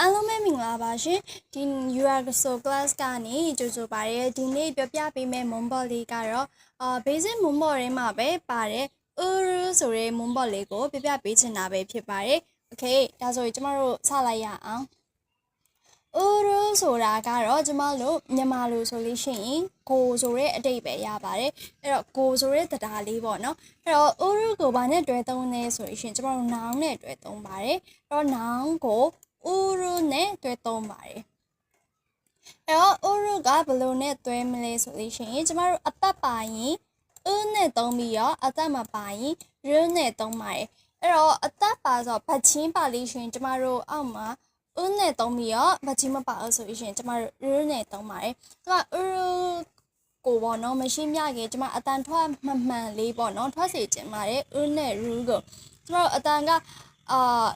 အားလုံးပဲမင်္ဂလာပါရှင်ဒီ UR So class ကနေကြိုဆိုပါရစေဒီနေ့ပြောပြပေးမယ့် moonbot လေးကတော့အာ basic moonbot ထဲမှာပဲပါတဲ့ uru ဆိုတဲ့ moonbot လေးကိုပြပြပေးချင်တာပဲဖြစ်ပါတယ် okay ဒါဆိုရင်ကျမတို့စလိုက်ရအောင် uru ဆိုတာကတော့ကျမတို့မြန်မာလိုဆိုလို့ရှိရင်ကိုဆိုတဲ့အတိတ်ပဲရပါတယ်အဲ့တော့ကိုဆိုတဲ့တရားလေးပေါ့နော်အဲ့တော့ uru ကိုဘာနဲ့တွဲသုံးလဲဆိုလို့ရှိရင်ကျမတို့ noun နဲ့တွဲသုံးပါတယ်အဲ့တော့ noun ကို uru နဲ့တွဲသုံးပါတယ်အဲ့တော့ uru ကဘယ်လိုနဲ့တွဲမလဲဆိုလို့ရှိရင်ကျမတို့အသက်ပါရင် u နဲ့သုံးပြီးတော့အသက်မပါရင် r နဲ့သုံးပါတယ်အဲ့တော့အသက်ပါဆိုဗတ်ချင်းပါလို့ရှိရင်ကျမတို့အောက်မှာ u နဲ့သုံးပြီးတော့ဗတ်ချင်းမပါလို့ဆိုလို့ရှိရင်ကျမတို့ r နဲ့သုံးပါတယ်ကျမ uru ကိုပေါ့နော်မရှိမြခင်ကျမအတန်ထွက်မှန်မှန်လေးပေါ့နော်ထွက်စီကျင်ပါတယ် u နဲ့ r ကိုကျမတို့အတန်ကအာ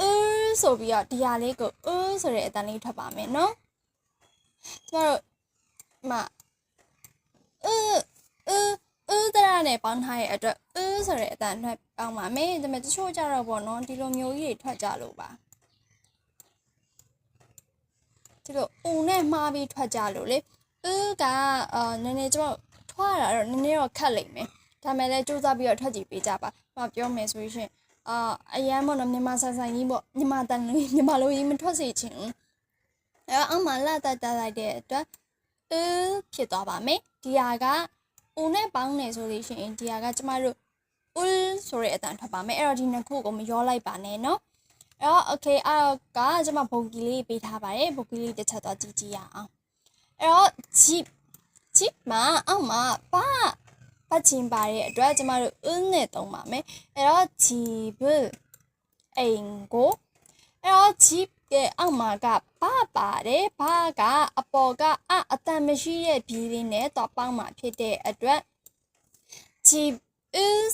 အးဆိုပြီးတော့ဒီဟာလေးကိုအးဆိုတဲ့အတန်လေးထွက်ပါမယ်နော်ကျမတို့မအးအးအးတရနဲ့ပေါင်းထားရဲ့အတွက်အးဆိုတဲ့အတန်ထွက်ပေါင်းပါမယ်ဒါပေမဲ့တချို့ကြတော့ပေါ့နော်ဒီလိုမျိုးကြီးတွေထွက်ကြလို့ပါဒီလိုအုံနဲ့မှားပြီးထွက်ကြလို့လေအးကအာနည်းနည်းကျမတို့ထွက်ရတာတော့နည်းနည်းတော့ခက်လိမ့်မယ်ဒါမဲ့လည်းစူးစမ်းပြီးတော့ထွက်ကြည့်ပေးကြပါမပြောမယ်ဆိုရင် အာအရန်ပေါ့နော်မြန်မာဆန်ဆန်ကြီးပေါ့မြန်မာတန်လို့မြန်မာလိုကြီးမထွက်စေချင်ဘူးအဲအောက်မှာလာတတ်တလိုက်တဲ့အတွက်အဖြစ်သွားပါမယ်ဒီဟာကဦးနဲ့ပေါင်းနေဆိုလို့ရှိရင်ဒီဟာကကျမတို့ ul ဆိုတဲ့အတန်ထွက်ပါမယ်အဲ့တော့ဒီနှစ်ခုကိုမရောလိုက်ပါနဲ့နော်အဲ့တော့ okay အဲ့တော့ကကျမဘုံကီလေးပေးထားပါတယ်ဘုံကီလေးတစ်ချက်တော့ကြည့်ကြည့်ရအောင်အဲ့တော့ jeep jeep မှာအောက်မှာဘာ ပတ်ချင်ပါတဲ့အတွက်ကျမတို့ ul နဲ့သုံးပါမယ်အဲ့တော့ jeep အိမ်ကိုအဲ့တော့ jeep ရဲ့အောက်မှာကဘာပါတယ်ဘာကအပေါ်ကအအတန်မရှိတဲ့ဘီးလေးနဲ့တော့ပေါင်းမှာဖြစ်တဲ့အတွက် jeep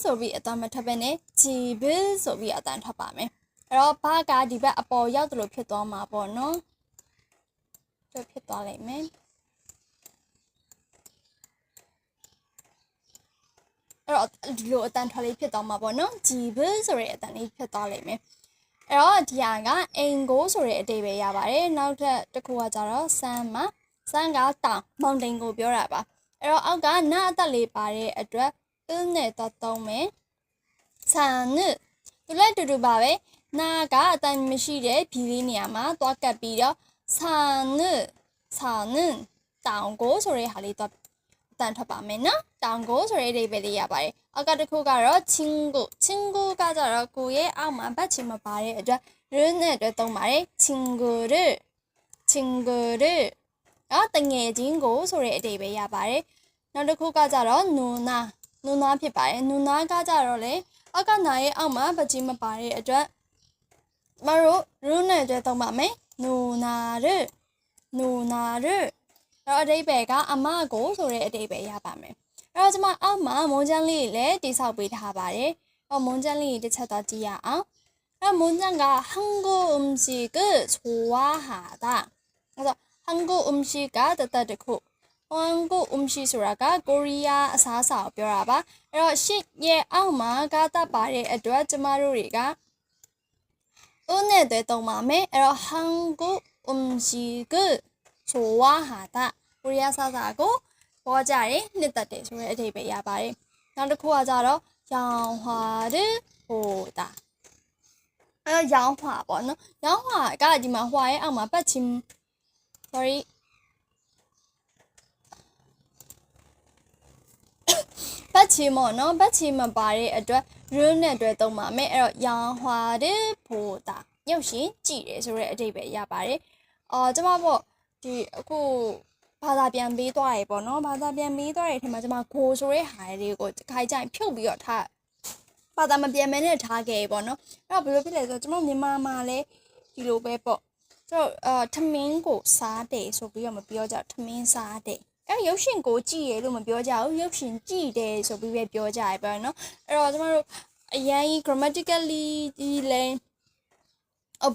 ဆိုပြီးအတန်မထပ်ပဲနဲ့ jeep ဆိုပြီးအတန်ထပ်ပါမယ်အဲ့တော့ဘာကဒီဘက်အပေါ်ရောက်တယ်လို့ဖြစ်သွားမှာပေါ့နော်တို့ဖြစ်သွားလိမ့်မယ် အဲ့တော့ဒီလိုအတန်ထွက်လေးဖြစ်သွားမှာပေါ့နော် jeep ဆိုတဲ့အတန်လေးဖြစ်သွားလိမ့်မယ်အဲ့တော့ဒီဟာကအင်ကိုဆိုတဲ့အတိတ်ပဲရပါတယ်နောက်ထပ်တစ်ခုကကြတော့ဆန်းမှာဆန်းကတောင်မောင်တိန်ကိုပြောတာပါအဲ့တော့အောက်ကနာအသက်လေးပါတဲ့အတွက်အင်းနဲ့တော့သုံးမယ်ဆန်းနသူလည်းတူတူပါပဲနာကအတန်မရှိတဲ့ဘီလေးနေရာမှာသွားကပ်ပြီးတော့ဆန်းနဆန်းနတောင်ကိုဆိုတဲ့ဟာလေးတော့ တန်ထွက်ပါမယ်နော်တောင်ကိုဆိုတဲ့အဓိပ္ပာယ်လေးရပါတယ်အောက်ကတစ်ခုကတော့ချင်းကိုချင်းကိုကကြတော့ကိုရဲ့အောက်မှာဘတ်ချင်မပါတဲ့အတွက်ရင်းနဲ့အတွက်သုံးပါတယ်ချင်းကိုရချင်းကိုရအော်တငယ်ချင်းကိုဆိုတဲ့အဓိပ္ပာယ်ရပါတယ်နောက်တစ်ခုကကြတော့နူနာနူနာဖြစ်ပါတယ်နူနာကကြတော့လေအောက်ကနာရဲ့အောက်မှာဘတ်ချင်မပါတဲ့အတွက်မတို့ရင်းနဲ့အတွက်သုံးပါမယ်နူနာရနူနာရအဲ့ တော့အတိတ်ဘယ်ကအမကိုဆိုတဲ့အတိတ်ဘယ်ရပါမယ်။အဲ့တော့ကျွန်မအောက်မှာမွန်ချန်လေးလည်းတိဆောက်ပေးထားပါတယ်။အော်မွန်ချန်လေးတစ်ချက်တော့ကြည့်ရအောင်။အဲ့မွန်ချန်ကဟန်ဂိုအမ်စီကဆိုဝါဟာတာ။အဲ့တော့ဟန်ဂိုအမ်စီကတတတခုဟန်ဂိုအမ်စီဆိုတာကကိုရီးယားအစားအစာကိုပြောတာပါ။အဲ့တော့ရှစ်ရဲ့အောက်မှာကတတ်ပါတဲ့အတွက်ကျမတို့တွေကဦးနဲ့တည်းသုံးပါမယ်။အဲ့တော့ဟန်ဂိုအမ်စီက ချိုဝါဟာတာကိုရီးယားစာစာကိုပေါ်ကြတယ်နှစ်သက်တယ်ဆိုတဲ့အဓိပ္ပာယ်ရပါတယ်နောက်တစ်ခုကကြတော့ရောင်ဟွာတဲ့ဟိုတာအဲရောင်ဟွာပေါ့နော်ရောင်ဟွာကဒီမှာဟွာရဲ့အောက်မှာပတ်ချင်း sorry ပတ်ချီမော်နော်ပတ်ချီမပါတဲ့အတွက်ရွန်းနဲ့တွဲသုံးပါမယ်အဲ့တော့ရောင်ဟွာတဲ့ဖိုတာရုပ်ရှင်ကြည့်တယ်ဆိုတဲ့အဓိပ္ပာယ်ရပါတယ်အော်ကျမပေါ့ ဒီအခုဘာသာပြန်ပေးသွားရေပေါ့နော်ဘာသာပြန်ပေးသွားရေထဲမှာကျွန်မဂိုဆိုတဲ့ဟာတွေကိုတစ်ခါကြိုင်ဖြုတ်ပြီးတော့ထားဘာသာမပြန်မဲနဲ့ထားခဲ့ရေပေါ့နော်အဲ့တော့ဘယ်လိုဖြစ်လဲဆိုတော့ကျွန်တော်မြန်မာမှာလည်းဒီလိုပဲပေါ့ကျွန်တော်အာထမင်းကိုစားတယ်ဆိုပြီးတော့မပြောကြထမင်းစားတယ်အဲ့ရုပ်ရှင်ကိုကြည့်ရလို့မပြောကြဘူးရုပ်ရှင်ကြည့်တယ်ဆိုပြီးပဲပြောကြရပေါ့နော်အဲ့တော့ကျမတို့အရင် grammatically ဒီလည်း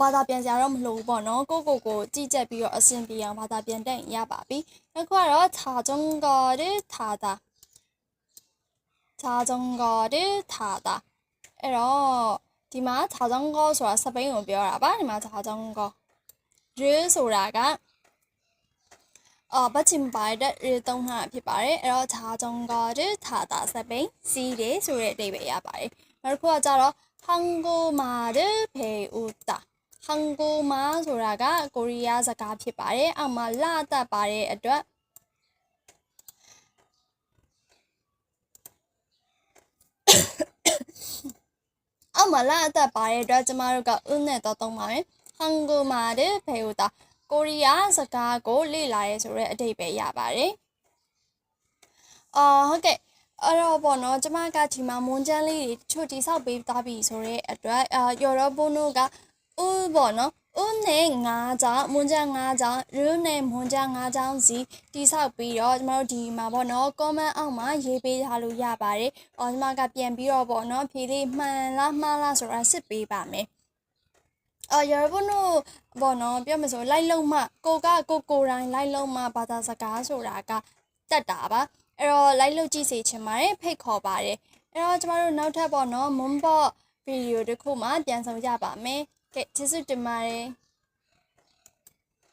ဘာသာပြန်စရာတော့မလိုဘူးပေါ့နော်ကိုကိုကိုကြည့်ချက်ပြီးတော့အဆင်ပြေအောင်ဘာသာပြန်တက်ရင်ရပါပြီနောက်ခုကတော့ခြာကြုံကောတဲ့ထာတာခြာကြုံကောတဲ့ထာတာအဲ့တော့ဒီမှာခြာကြုံကောဆိုတာစပိန်ကိုပြောတာပါဒီမှာခြာကြုံကောရဆိုတာကအော်ပတ်ချင်ပါတဲ့ရသုံးဟာဖြစ်ပါတယ်အဲ့တော့ခြားကြုံကတဲ့ထာတာစပိန်စီးတယ်ဆိုတဲ့အဓိပ္ပာယ်ရပါတယ်နောက်တစ်ခုကကြတော့ဟန်ကိုမာတဲ့ဖေဦးတာ ဟန်ကိုမာဆိုတာကကိုရီးယားစကားဖြစ်ပါတယ်အောက်မှာလာတတ်ပါတဲ့အတွက်အောက်မှာလာအသက်ပါတဲ့အတွက်ကျမတို့ကဥနဲ့တော့သုံးပါမယ်ဟန်ကိုမာတဲ့ဖေဦးတာကိုရီးယားစကားကိုလေ့လာရဲဆိုတဲ့အဓိပ္ပာယ်ရပါတယ်အော်ဟုတ်ကဲ့အဲ့တော့ပေါ့နော်ကျမကဒီမှာမွန်ကျန်းလေးတွေတချို့တိဆောက်ပေးသားပြီဆိုတဲ့အတွက်အာယော်ရောဘုံတို့က ဥပေါ့နော်ဥနဲ့ငါးကြောင့်မွန်ကျန်းငါးကြောင့်ရူးနဲ့မွန်ကျန်းငါးကြောင့်စီတိဆောက်ပြီးတော့ကျမတို့ဒီမှာပေါ့နော် comment အောက်မှာရေးပေးထားလို့ရပါတယ်။အော်ကျမကပြန်ပြီးတော့ပေါ့နော်ဖြေလေးမှန်လားမှားလားဆိုတာစစ်ပေးပါမယ်။အော်ယော်ဘုံတို့ပေါ့နော်ပြောမဆိုလိုက်လုံးမှကိုကကိုကိုတိုင်းလိုက်လုံးမှဘာသာစကားဆိုတာကတက်တာပါ။အဲ့တော့လိုက်လို့ကြည့်စေချင်ပါတယ်ဖိတ်ခေါ်ပါတယ်အဲ့တော့ကျမတို့နောက်ထပ်ပေါ့နော်မွန်ဘော့ဗီဒီယိုတစ်ခုမှပြန်ဆောင်ကြပါမယ် ကဲကျေးဇူးတင်ပါတယ်